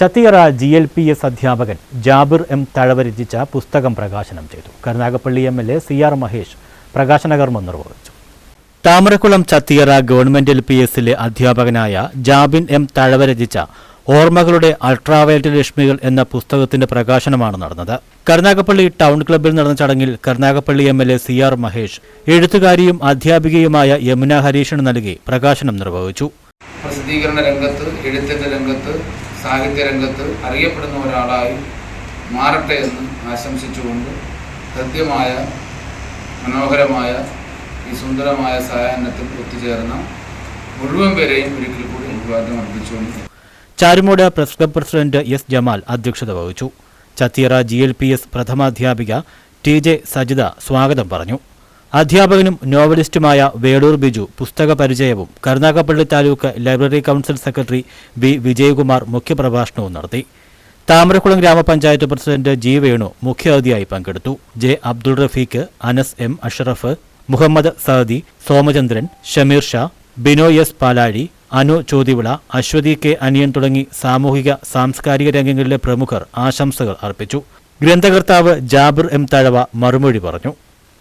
Chathiyara G L P S അധ്യാപകൻ Jabir M Thazhava രചിച്ച പുസ്തകം പ്രകാശനം ചെയ്തു. Karunagappally M L A C R Mahesh പ്രകാശനകർമ്മം നിർവഹിച്ചു. Thamarakkulam Chathiyara government L P എസിലെ അധ്യാപകനായ ജാബിൻ എം തഴവ രചിച്ച ഓർമ്മകളുടെ അൾട്രാവയലറ്റ് രശ്മികൾ എന്ന പുസ്തകത്തിന്റെ പ്രകാശനമാണ് നടന്നത്. കരുനാഗപ്പള്ളി ടൗൺ ക്ലബ്ബിൽ നടന്ന ചടങ്ങിൽ Karunagappally M L A C R Mahesh എഴുത്തുകാരിയും അധ്യാപികയുമായ യമുന ഹരീഷിന് നൽകി പ്രകാശനം നിർവഹിച്ചു. പ്രസിദ്ധീകരണ രംഗത്ത് എഴുത്തിന്റെ രംഗത്ത് സാഹിത്യ രംഗത്ത് അറിയപ്പെടുന്ന ഒരാളായി മാറട്ടെ എന്ന് ആശംസിച്ചുകൊണ്ട് ഹൃദ്യമായ മനോഹരമായ ഈ സുന്ദരമായ സായാഹ്നത്തിൽ ഒത്തുചേർന്ന മുഴുവൻ പേരെയും ഒരിക്കൽ കൂടി അഭിവാദ്യം അർപ്പിച്ചുകൊണ്ട് Charummood press club president S Jamal അധ്യക്ഷത വഹിച്ചു. Chathiyara G L P S പ്രഥമാധ്യാപിക T J Sajitha സ്വാഗതം പറഞ്ഞു. അധ്യാപകനും നോവലിസ്റ്റുമായ വേളൂർ ബിജു പുസ്തക പരിചയവും Karunagappally taluk library council secretary V Vijayakumar മുഖ്യപ്രഭാഷണവും നടത്തി. താമരക്കുളം ഗ്രാമപഞ്ചായത്ത് പ്രസിഡന്റ് ജി വേണു മുഖ്യാതിഥിയായി പങ്കെടുത്തു. J Abdul Rafeeq Anas M Ashraf Muhammad Sahadi Somachandran Shameer Shah Bino S Palazhi Anu Chothivila Aswathy K അനിയൻ തുടങ്ങി സാമൂഹിക സാംസ്കാരിക രംഗങ്ങളിലെ പ്രമുഖർ ആശംസകൾ അർപ്പിച്ചു. ഗ്രന്ഥകർത്താവ് ജാബിർ എം തഴവ മറുമൊഴി പറഞ്ഞു.